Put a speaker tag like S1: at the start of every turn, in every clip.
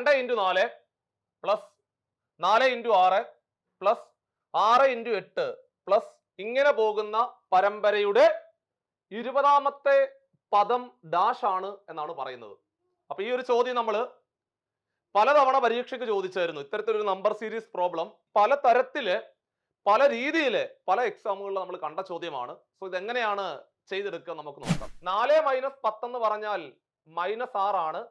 S1: രണ്ട് ഇന്റു നാല് പ്ലസ് നാല് ഇന്റു ആറ് പ്ലസ് ആറ് ഇന്റു എട്ട് പ്ലസ് ഇങ്ങനെ പോകുന്ന പരമ്പരയുടെ ഇരുപതാമത്തെ പദം ഡാഷ് ആണ് എന്നാണ് പറയുന്നത്. അപ്പൊ ഈ ഒരു ചോദ്യം നമ്മൾ പലതവണ പരീക്ഷയ്ക്ക് ചോദിച്ചായിരുന്നു. ഇത്തരത്തിലൊരു നമ്പർ സീരീസ് പ്രോബ്ലം പല തരത്തിൽ പല രീതിയിൽ പല എക്സാമുകളിൽ നമ്മൾ കണ്ട ചോദ്യമാണ്. സോ ഇതെങ്ങനെയാണ് ചെയ്തെടുക്കുക നമുക്ക് നോക്കാം. നാല് മൈനസ് പത്തെന്ന് പറഞ്ഞാൽ മൈനസ് ആറാണ്.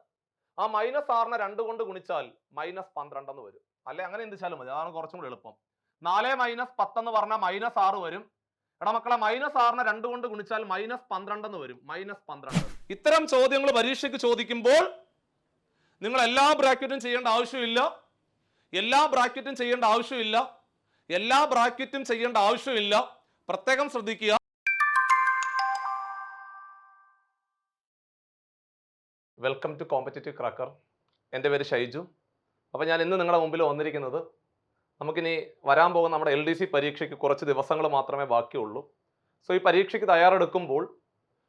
S1: ആ മൈനസ് ആറിനെ രണ്ട് കൊണ്ട് ഗുണിച്ചാൽ മൈനസ് പന്ത്രണ്ട് എന്ന് വരും. അല്ലെ? അങ്ങനെ എന്തിച്ചാലും മതി. അതാണ് കുറച്ചും കൂടി എളുപ്പം. നാല് മൈനസ് പത്തെന്ന് പറഞ്ഞാൽ മൈനസ് ആറ് വരും. എടാ മക്കളെ മൈനസ് ആറിനെ രണ്ട് കൊണ്ട് ഗുണിച്ചാൽ മൈനസ് പന്ത്രണ്ട് എന്ന് വരും. മൈനസ് പന്ത്രണ്ട്. ഇത്തരം ചോദ്യങ്ങൾ പരീക്ഷയ്ക്ക് ചോദിക്കുമ്പോൾ നിങ്ങൾ എല്ലാ ബ്രാക്കറ്റും ചെയ്യേണ്ട ആവശ്യമില്ല. എല്ലാ ബ്രാക്കറ്റും ചെയ്യേണ്ട ആവശ്യമില്ല. എല്ലാ ബ്രാക്കറ്റും ചെയ്യേണ്ട ആവശ്യമില്ല. പ്രത്യേകം ശ്രദ്ധിക്കുക. വെൽക്കം ടു കോമ്പറ്റേറ്റീവ് ക്രാക്കർ എന്റെ പേര് ഷൈജു. അപ്പോൾ ഞാൻ ഇന്ന് നിങ്ങളുടെ മുമ്പിൽ വന്നിരിക്കുന്നത് നമുക്കിനി വരാൻ പോകുന്ന നമ്മുടെ എൽ ഡി സി പരീക്ഷയ്ക്ക് കുറച്ച് ദിവസങ്ങൾ മാത്രമേ ബാക്കിയുള്ളൂ. സോ ഈ പരീക്ഷയ്ക്ക് തയ്യാറെടുക്കുമ്പോൾ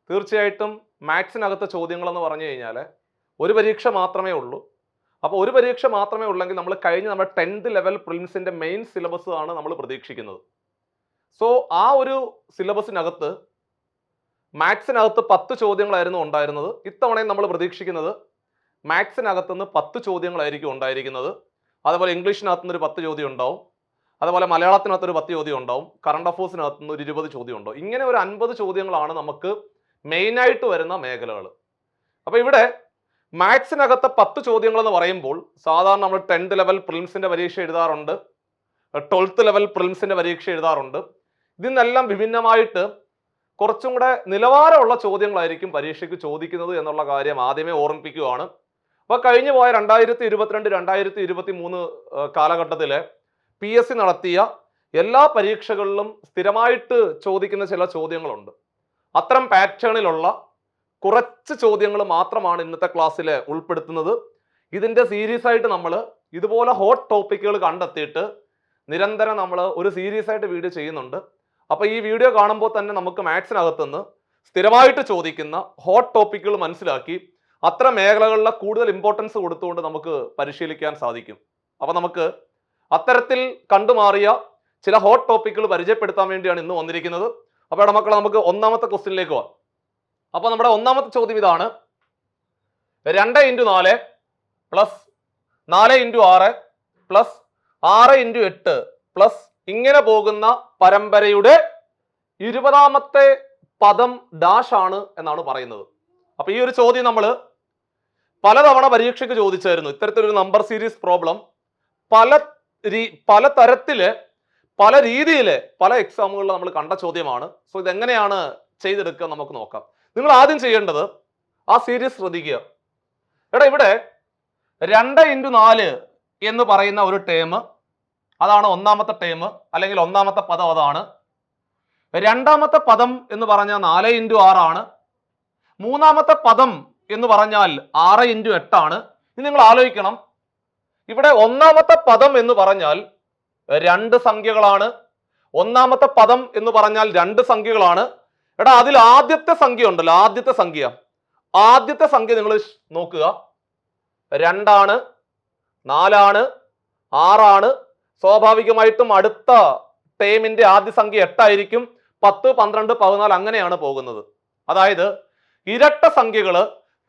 S1: തീർച്ചയായിട്ടും മാത്സിനകത്തെ ചോദ്യങ്ങളെന്ന് പറഞ്ഞു കഴിഞ്ഞാൽ ഒരു പരീക്ഷ മാത്രമേ ഉള്ളൂ. അപ്പോൾ ഒരു പരീക്ഷ മാത്രമേ ഉള്ളെങ്കിൽ നമ്മൾ കഴിഞ്ഞ നമ്മുടെ ടെൻത്ത് ലെവൽ പ്രിലിംസിന്റെ മെയിൻ സിലബസ് ആണ് നമ്മൾ പ്രതീക്ഷിക്കുന്നത്. സോ ആ ഒരു സിലബസിനകത്ത് മാത്സിനകത്ത് പത്ത് ചോദ്യങ്ങളായിരുന്നു ഉണ്ടായിരുന്നത്. ഇത്തവണയും നമ്മൾ പ്രതീക്ഷിക്കുന്നത് മാത്സിനകത്ത് നിന്ന് പത്ത് ചോദ്യങ്ങളായിരിക്കും ഉണ്ടായിരിക്കുന്നത്. അതുപോലെ ഇംഗ്ലീഷിനകത്ത് നിന്ന് ഒരു പത്ത് ചോദ്യം ഉണ്ടാവും. അതുപോലെ മലയാളത്തിനകത്ത് ഒരു പത്ത് ചോദ്യം ഉണ്ടാവും. കറണ്ട് അഫേഴ്സിനകത്ത് നിന്ന് ഒരു ഇരുപത് ചോദ്യം ഉണ്ടാവും. ഇങ്ങനെ ഒരു അൻപത് ചോദ്യങ്ങളാണ് നമുക്ക് മെയിനായിട്ട് വരുന്ന മേഖലകൾ. അപ്പോൾ ഇവിടെ മാത്സിനകത്തെ പത്ത് ചോദ്യങ്ങൾ എന്ന് പറയുമ്പോൾ സാധാരണ നമ്മൾ ടെൻത്ത് ലെവൽ പ്രിലിംസിന്റെ പരീക്ഷ എഴുതാറുണ്ട്. ട്വൽത്ത് ലെവൽ പ്രിലിംസിന്റെ പരീക്ഷ എഴുതാറുണ്ട്. ഇതിൽ നിന്നെല്ലാം വിഭിന്നമായിട്ട് കുറച്ചും കൂടെ നിലവാരമുള്ള ചോദ്യങ്ങളായിരിക്കും പരീക്ഷയ്ക്ക് ചോദിക്കുന്നത് എന്നുള്ള കാര്യം ആദ്യമേ ഓർമ്മിപ്പിക്കുകയാണ് അപ്പോൾ കഴിഞ്ഞു പോയ രണ്ടായിരത്തി ഇരുപത്തിരണ്ട് രണ്ടായിരത്തി ഇരുപത്തി മൂന്ന് കാലഘട്ടത്തിലെ പി എസ് സി നടത്തിയ എല്ലാ പരീക്ഷകളിലും സ്ഥിരമായിട്ട് ചോദിക്കുന്ന ചില ചോദ്യങ്ങളുണ്ട്. അത്തരം പാറ്റേണിലുള്ള കുറച്ച് ചോദ്യങ്ങൾ മാത്രമാണ് ഇന്നത്തെ ക്ലാസ്സിൽ ഉൾപ്പെടുത്തുന്നത്. ഇതിന്റെ സീരീസ് ആയിട്ട് നമ്മൾ ഇതുപോലെ ഹോട്ട് ടോപ്പിക്കുകൾ കണ്ടെത്തിയിട്ട് നിരന്തരം നമ്മൾ ഒരു സീരീസ് ആയിട്ട് വീഡിയോ ചെയ്യുന്നുണ്ട്. അപ്പോൾ ഈ വീഡിയോ കാണുമ്പോൾ തന്നെ നമുക്ക് മാത്സിനകത്തുനിന്ന് സ്ഥിരമായിട്ട് ചോദിക്കുന്ന ഹോട്ട് ടോപ്പിക്കുകൾ മനസ്സിലാക്കി അത്ര മേഖലകളിലെ കൂടുതൽ ഇമ്പോർട്ടൻസ് കൊടുത്തുകൊണ്ട് നമുക്ക് പരിശീലിക്കാൻ സാധിക്കും. അപ്പോൾ നമുക്ക് അത്തരത്തിൽ കണ്ടുമാറിയ ചില ഹോട്ട് ടോപ്പിക്കുകൾ പരിചയപ്പെടുത്താൻ വേണ്ടിയാണ് ഇന്ന് വന്നിരിക്കുന്നത്. അപ്പോൾ ഇവിടെ മക്കളെ നമുക്ക് ഒന്നാമത്തെ ക്വസ്റ്റ്യനിലേക്ക് പോവാം. അപ്പോൾ നമ്മുടെ ഒന്നാമത്തെ ചോദ്യം ഇതാണ്. രണ്ട് ഇന്റു നാല് പ്ലസ് നാല് ഇന്റു ആറ് പ്ലസ് ആറ് ഇന്റു എട്ട് പ്ലസ് ഇങ്ങനെ പോകുന്ന പരമ്പരയുടെ ഇരുപതാമത്തെ പദം ഡാഷ് ആണ് എന്നാണ് പറയുന്നത്. അപ്പൊ ഈ ഒരു ചോദ്യം നമ്മൾ പലതവണ പരീക്ഷയ്ക്ക് ചോദിച്ചായിരുന്നു. ഇത്തരത്തിലൊരു നമ്പർ സീരീസ് പ്രോബ്ലം പല രീ പല തരത്തിൽ പല രീതിയിൽ പല എക്സാമുകളിൽ നമ്മൾ കണ്ട ചോദ്യമാണ്. സോ ഇതെങ്ങനെയാണ് ചെയ്തെടുക്കുക നമുക്ക് നോക്കാം. നിങ്ങൾ ആദ്യം ചെയ്യേണ്ടത് ആ സീരീസ് ശ്രദ്ധിക്കുക. എടാ ഇവിടെ രണ്ട് ഇന്റു നാല് എന്ന് പറയുന്ന ഒരു ടേം അതാണ് ഒന്നാമത്തെ ടേം അല്ലെങ്കിൽ ഒന്നാമത്തെ പദം അതാണ്. രണ്ടാമത്തെ പദം എന്ന് പറഞ്ഞാൽ നാല് ഇന്റു ആറാണ് മൂന്നാമത്തെ പദം എന്ന് പറഞ്ഞാൽ ആറ് ഇന്റു എട്ടാണ് ഇനി നിങ്ങൾ ആലോചിക്കണം. ഇവിടെ ഒന്നാമത്തെ പദം എന്ന് പറഞ്ഞാൽ രണ്ട് സംഖ്യകളാണ്. ഒന്നാമത്തെ പദം എന്ന് പറഞ്ഞാൽ രണ്ട് സംഖ്യകളാണ്. എടാ അതിൽ ആദ്യത്തെ സംഖ്യ ഉണ്ടല്ലോ ആദ്യത്തെ സംഖ്യ. ആദ്യത്തെ സംഖ്യ നിങ്ങൾ നോക്കുക. രണ്ടാണ് നാലാണ് ആറാണ് സ്വാഭാവികമായിട്ടും അടുത്ത ടേമിന്റെ ആദ്യ സംഖ്യ എട്ടായിരിക്കും. പത്ത് പന്ത്രണ്ട് പതിനാല് അങ്ങനെയാണ് പോകുന്നത്. അതായത് ഇരട്ട സംഖ്യകൾ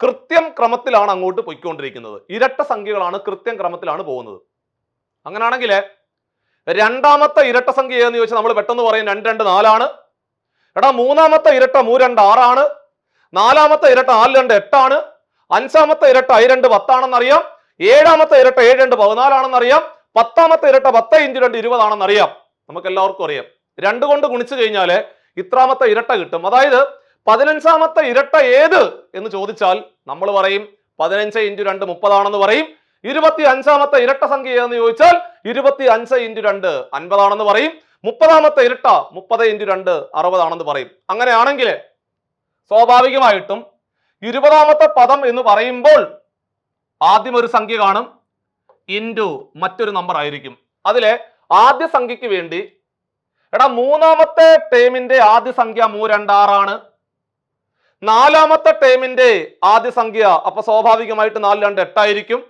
S1: കൃത്യം ക്രമത്തിലാണ് അങ്ങോട്ട് പൊയ്ക്കൊണ്ടിരിക്കുന്നത്. ഇരട്ട സംഖ്യകളാണ് കൃത്യം ക്രമത്തിലാണ് പോകുന്നത്. അങ്ങനെയാണെങ്കിൽ രണ്ടാമത്തെ ഇരട്ട സംഖ്യ ഏതെന്ന് ചോദിച്ചാൽ നമ്മൾ പെട്ടെന്ന് പറയും രണ്ട് രണ്ട് നാലാണ്. എടാ മൂന്നാമത്തെ ഇരട്ട മൂ രണ്ട് ആറാണ്. നാലാമത്തെ ഇരട്ട നാല് രണ്ട് എട്ടാണ്. അഞ്ചാമത്തെ ഇരട്ട ഐ രണ്ട് പത്താണെന്നറിയാം. ഏഴാമത്തെ ഇരട്ട ഏഴ് രണ്ട് പതിനാലാണെന്നറിയാം. പത്താമത്തെ ഇരട്ട പത്ത് ഇഞ്ച് രണ്ട് ഇരുപതാണെന്ന് അറിയാം നമുക്ക് എല്ലാവർക്കും അറിയാം. രണ്ട് കൊണ്ട് ഗുണിച്ചു കഴിഞ്ഞാൽ ഇത്രാമത്തെ ഇരട്ട കിട്ടും. അതായത് പതിനഞ്ചാമത്തെ ഇരട്ട ഏത് എന്ന് ചോദിച്ചാൽ നമ്മൾ പറയും പതിനഞ്ച് ഇന്റു രണ്ട് മുപ്പതാണെന്ന് പറയും. ഇരുപത്തി അഞ്ചാമത്തെ ഇരട്ട സംഖ്യ ഏതെന്ന് ചോദിച്ചാൽ ഇരുപത്തി അഞ്ച് ഇന്റു രണ്ട് അൻപതാണെന്ന് പറയും. മുപ്പതാമത്തെ ഇരട്ട മുപ്പത് ഇന്റു രണ്ട് അറുപതാണെന്ന് പറയും. അങ്ങനെയാണെങ്കിൽ സ്വാഭാവികമായിട്ടും ഇരുപതാമത്തെ പദം എന്ന് പറയുമ്പോൾ ആദ്യം ഒരു സംഖ്യ കാണും. ഇന്റു മറ്റൊരു നമ്പർ ആയിരിക്കും. അതിലെ ആദ്യ സംഖ്യക്ക് വേണ്ടി എടാ മൂന്നാമത്തെ ടേമിന്റെ ആദ്യ സംഖ്യ മൂ രണ്ടാറാണ് നാലാമത്തെ ടേമിന്റെ ആദ്യ സംഖ്യ അപ്പൊ സ്വാഭാവികമായിട്ട് നാല് രണ്ട് എട്ടായിരിക്കും.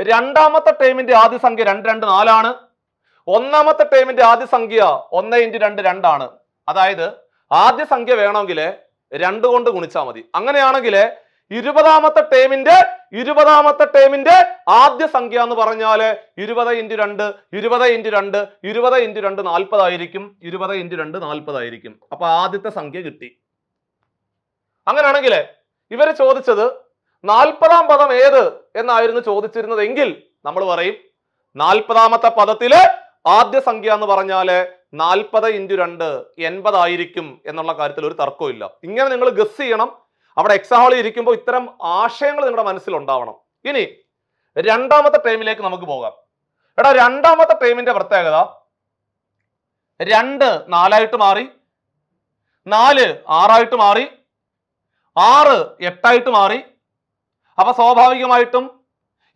S1: രണ്ടാമത്തെ ടേമിന്റെ ആദ്യ സംഖ്യ രണ്ട് രണ്ട് നാലാണ്. ഒന്നാമത്തെ ടേമിന്റെ ആദ്യ സംഖ്യ ഒന്ന് ഇന്റു രണ്ട് രണ്ടാണ്. അതായത് ആദ്യ സംഖ്യ വേണമെങ്കിൽ രണ്ട് കൊണ്ട് ഗുണിച്ചാൽ മതി. അങ്ങനെയാണെങ്കിൽ ഇരുപതാമത്തെ ടേമിന്റെ ഇരുപതാമത്തെ ടേമിന്റെ ആദ്യ സംഖ്യ എന്ന് പറഞ്ഞാൽ ഇരുപത് ഇന്റു രണ്ട് ഇരുപത് ഇന്റു രണ്ട് ഇരുപത് ഇന്റു രണ്ട് നാൽപ്പതായിരിക്കും ഇരുപത് ഇന്റു രണ്ട് നാൽപ്പതായിരിക്കും അപ്പൊ ആദ്യത്തെ സംഖ്യ കിട്ടി. അങ്ങനെയാണെങ്കിൽ ഇവർ ചോദിച്ചത് നാൽപ്പതാം പദം ഏത് എന്നായിരുന്നു ചോദിച്ചിരുന്നതെങ്കിൽ നമ്മൾ പറയും നാൽപ്പതാമത്തെ പദത്തിലെ ആദ്യ സംഖ്യ എന്ന് പറഞ്ഞാൽ നാൽപ്പത് ഇന്റു രണ്ട് എൺപതായിരിക്കും എന്നുള്ള കാര്യത്തിൽ ഒരു തർക്കവും ഇല്ല. ഇങ്ങനെ നിങ്ങൾ ഗസ് ചെയ്യണം. അവിടെ എക്സാം ഹാളിൽ ഇരിക്കുമ്പോൾ ഇത്തരം ആശയങ്ങൾ നിങ്ങളുടെ മനസ്സിൽ ഉണ്ടാവണം. ഇനി രണ്ടാമത്തെ ടൈമിലേക്ക് നമുക്ക് പോകാം. എടാ രണ്ടാമത്തെ ടൈമിന്റെ പ്രത്യേകത രണ്ട് നാലായിട്ട് മാറി നാല് ആറായിട്ട് മാറി ആറ് എട്ടായിട്ട് മാറി. അപ്പൊ സ്വാഭാവികമായിട്ടും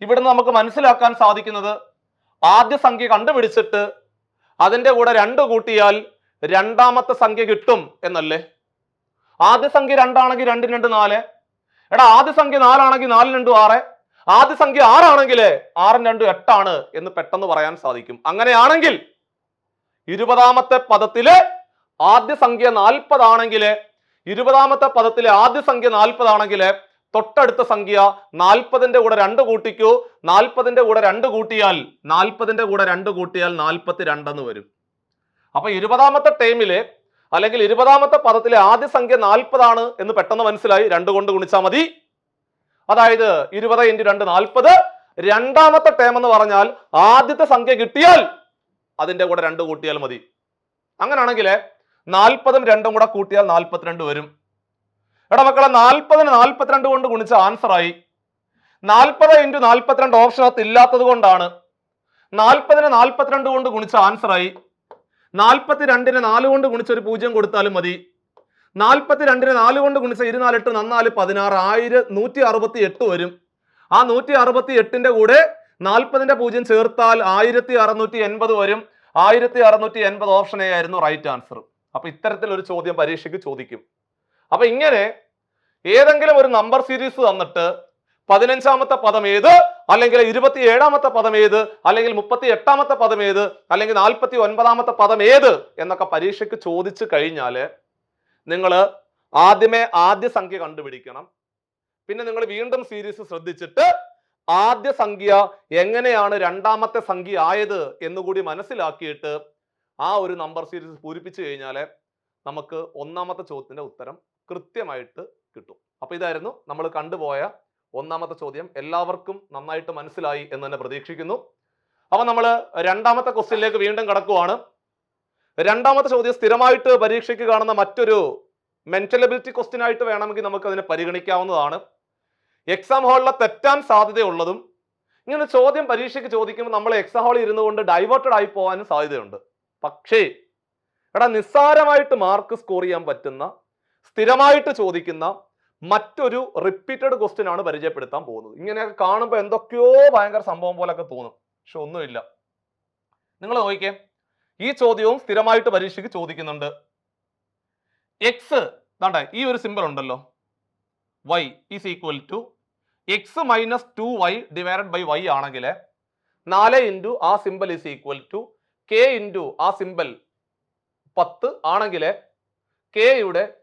S1: ഇവിടുന്ന് നമുക്ക് മനസ്സിലാക്കാൻ സാധിക്കുന്നത് ആദ്യ സംഖ്യ കണ്ടുപിടിച്ചിട്ട് അതിന്റെ കൂടെ രണ്ട് കൂട്ടിയാൽ രണ്ടാമത്തെ സംഖ്യ കിട്ടും എന്നല്ലേ? ആദ്യ സംഖ്യ രണ്ടാണെങ്കിൽ രണ്ടിന് രണ്ട് നാല്. എടാ ആദ്യ സംഖ്യ നാലാണെങ്കിൽ നാല് രണ്ടും ആറ്. ആദ്യ സംഖ്യ ആറാണെങ്കിൽ ആറും രണ്ടും എട്ടാണ് എന്ന് പെട്ടെന്ന് പറയാൻ സാധിക്കും. അങ്ങനെയാണെങ്കിൽ ഇരുപതാമത്തെ പദത്തിൽ ആദ്യ സംഖ്യ നാൽപ്പതാണെങ്കിൽ ഇരുപതാമത്തെ പദത്തിലെ ആദ്യ സംഖ്യ നാൽപ്പതാണെങ്കിൽ തൊട്ടടുത്ത സംഖ്യ നാൽപ്പതിന്റെ കൂടെ രണ്ട് കൂട്ടിക്കൂ. നാൽപ്പതിന്റെ കൂടെ രണ്ട് കൂട്ടിയാൽ നാൽപ്പതിന്റെ കൂടെ രണ്ട് കൂട്ടിയാൽ നാൽപ്പത്തി രണ്ടെന്ന് വരും. അപ്പൊ ഇരുപതാമത്തെ ടൈമിൽ അല്ലെങ്കിൽ ഇരുപതാമത്തെ പദത്തിലെ ആദ്യ സംഖ്യ നാൽപ്പതാണ് എന്ന് പെട്ടെന്ന് മനസ്സിലായി. രണ്ട് കൊണ്ട് ഗുണിച്ചാൽ മതി. അതായത് ഇരുപത് ഇന്റു രണ്ട് നാൽപ്പത്. രണ്ടാമത്തെ ടേം എന്ന് പറഞ്ഞാൽ ആദ്യത്തെ സംഖ്യ കിട്ടിയാൽ അതിന്റെ കൂടെ രണ്ട് കൂട്ടിയാൽ മതി. അങ്ങനെയാണെങ്കിൽ നാൽപ്പതും രണ്ടും കൂടെ കൂട്ടിയാൽ നാൽപ്പത്തിരണ്ട് വരും. എടാ മക്കളെ നാൽപ്പതിന് നാൽപ്പത്തിരണ്ട് കൊണ്ട് ഗുണിച്ച ആൻസർ ആയി. നാൽപ്പത് ഇന്റു നാൽപ്പത്തിരണ്ട് ഓപ്ഷനകത്ത് ഇല്ലാത്തത് കൊണ്ടാണ് നാൽപ്പതിന് നാൽപ്പത്തിരണ്ട് കൊണ്ട് ഗുണിച്ച ആൻസർ ആയി. നാൽപ്പത്തി രണ്ടിന് നാല് കൊണ്ട് ഗുണിച്ച ഒരു പൂജ്യം കൊടുത്താലും മതി. നാൽപ്പത്തി രണ്ടിന് നാല് കൊണ്ട് ഗുണിച്ച ഇരുനാലെട്ട് നന്നാൽ പതിനാറ്. ആയിരം നൂറ്റി അറുപത്തി എട്ട് വരും. ആ നൂറ്റി അറുപത്തി എട്ടിന്റെ കൂടെ നാൽപ്പതിന്റെ പൂജ്യം ചേർത്താൽ ആയിരത്തി അറുന്നൂറ്റി എൺപത് വരും. ആയിരത്തി അറുന്നൂറ്റി എൺപത് ഓപ്ഷൻ എ ആയിരുന്നു റൈറ്റ് ആൻസർ അപ്പൊ ഇത്തരത്തിൽ ഒരു ചോദ്യം പരീക്ഷയ്ക്ക് ചോദിക്കും. അപ്പൊ ഇങ്ങനെ ഏതെങ്കിലും ഒരു നമ്പർ സീരീസ് തന്നിട്ട് പതിനഞ്ചാമത്തെ പദം ഏത്? അല്ലെങ്കിൽ ഇരുപത്തി ഏഴാമത്തെ പദം ഏത്? അല്ലെങ്കിൽ മുപ്പത്തി എട്ടാമത്തെ പദം ഏത്? അല്ലെങ്കിൽ നാൽപ്പത്തി ഒൻപതാമത്തെ പദം ഏത്? എന്നൊക്കെ പരീക്ഷയ്ക്ക് ചോദിച്ചു കഴിഞ്ഞാൽ നിങ്ങൾ ആദ്യമേ ആദ്യ സംഖ്യ കണ്ടുപിടിക്കണം. പിന്നെ നിങ്ങൾ വീണ്ടും സീരീസ് ശ്രദ്ധിച്ചിട്ട് ആദ്യ സംഖ്യ എങ്ങനെയാണ് രണ്ടാമത്തെ സംഖ്യ ആയത് എന്നുകൂടി മനസ്സിലാക്കിയിട്ട് ആ ഒരു നമ്പർ സീരീസ് പൂരിപ്പിച്ചു കഴിഞ്ഞാൽ നമുക്ക് ഒന്നാമത്തെ ചോദ്യത്തിന്റെ ഉത്തരം കൃത്യമായിട്ട് കിട്ടും. അപ്പോൾ ഇതായിരുന്നു നമ്മൾ കണ്ടുപോയ ഒന്നാമത്തെ ചോദ്യം എല്ലാവർക്കും നന്നായിട്ട് മനസ്സിലായി എന്ന് തന്നെ പ്രതീക്ഷിക്കുന്നു. അപ്പൊ നമ്മൾ രണ്ടാമത്തെ ക്വസ്റ്റ്യനിലേക്ക് വീണ്ടും കടക്കുവാണ്. രണ്ടാമത്തെ ചോദ്യം സ്ഥിരമായിട്ട് പരീക്ഷയ്ക്ക് കാണുന്ന മറ്റൊരു മെന്റൽ എബിലിറ്റി ക്വസ്റ്റ്യൻ ആയിട്ട് വേണമെങ്കിൽ നമുക്ക് അതിനെ പരിഗണിക്കാവുന്നതാണ്. എക്സാം ഹാളിലെ തെറ്റാൻ സാധ്യതയുള്ളതും ഇങ്ങനെ ചോദ്യം പരീക്ഷയ്ക്ക് ചോദിക്കുമ്പോൾ നമ്മൾ എക്സാം ഹാളിൽ ഇരുന്നു കൊണ്ട് ഡൈവേർട്ടഡ് ആയി പോകാനും സാധ്യതയുണ്ട്. പക്ഷേ എടാ നിസ്സാരമായിട്ട് മാർക്ക് സ്കോർ ചെയ്യാൻ പറ്റുന്ന സ്ഥിരമായിട്ട് ചോദിക്കുന്ന മറ്റൊരു റിപ്പീറ്റഡ് ക്വസ്റ്റ്യൻ ആണ് പരിചയപ്പെടുത്താൻ പോകുന്നത്. ഇങ്ങനെയൊക്കെ കാണുമ്പോൾ എന്തൊക്കെയോ ഭയങ്കര സംഭവം പോലൊക്കെ തോന്നും. പക്ഷെ ഒന്നുമില്ല. നിങ്ങൾ നോക്കിക്കേ. ഈ ചോദ്യവും സ്ഥിരമായിട്ട് പരീക്ഷയ്ക്ക് ചോദിക്കുന്നുണ്ട്. എക്സ് കണ്ടോ ഈ ഒരു സിമ്പിൾ ഉണ്ടല്ലോ. Y is equal to x minus two y divided by y ആണെങ്കിൽ നാല് ഇന്റു ആ symbol is equal to K into ആ സിമ്പിൾ പത്ത് ആണെങ്കിൽ കെയുടെ